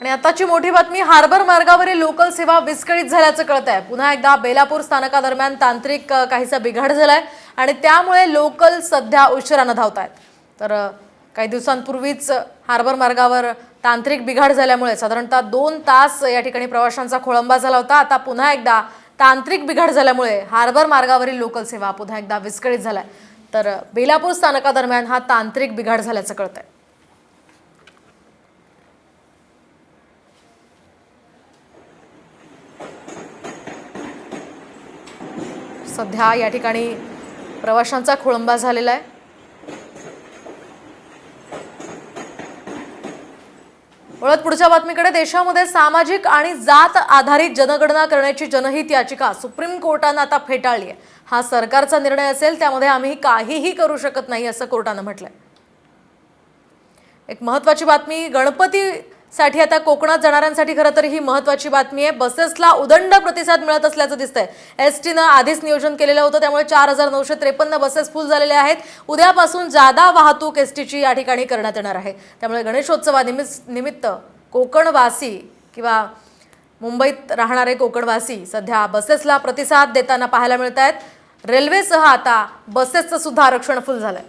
आणि आताची मोठी बातमी हार्बर मार्गावरील लोकल सेवा विस्कळीत झाल्याचं कळत आहे पुन्हा एकदा बेलापूर स्थानकादरम्यान तांत्रिक काहीसा बिघाड झालाय आणि त्यामुळे लोकल सध्या उशिरानं धावत आहेत तर काही दिवसांपूर्वीच हार्बर मार्गावर तांत्रिक बिघाड झाल्यामुळे साधारणतः दोन तास या ठिकाणी प्रवाशांचा खोळंबा झाला होता. आता पुन्हा एकदा तांत्रिक बिघाड झाल्यामुळे हार्बर मार्गावरील लोकल सेवा पुन्हा एकदा विस्कळीत झालाय. तर बेलापूर स्थानकादरम्यान हा तांत्रिक बिघाड झाल्याचं कळत आहे सध्या या ठिकाणी प्रवाशांचा खोळंबा झालेला आहे. वळत पुढच्या बातमीकडे देशामध्ये सामाजिक आणि जात आधारित जनगणना करण्याची जनहित याचिका सुप्रीम कोर्टानं आता फेटाळली आहे. हा सरकारचा निर्णय असेल त्यामध्ये आम्ही काहीही करू शकत नाही असं कोर्टानं म्हटलंय. एक महत्वाची बातमी गणपती साठी आता कोकणात जाणाऱ्यांसाठी खरं तर ही महत्वाची बातमी आहे. बसेसला उदंड प्रतिसाद मिळत असल्याचं दिसतंय. एस टीनं आधीच नियोजन केलेलं होतं त्यामुळे चार हजार नऊशे त्रेपन्न बसेस फुल झालेल्या आहेत. उद्यापासून जादा वाहतूक एस टीची या ठिकाणी करण्यात येणार आहे. त्यामुळे गणेशोत्सवानिमित्त निमित्त कोकणवासी किंवा मुंबईत राहणारे कोकणवासी सध्या बसेसला प्रतिसाद देताना पाहायला मिळत आहेत रेल्वेसह आता बसेसचं सुद्धा आरक्षण फुल झालंय.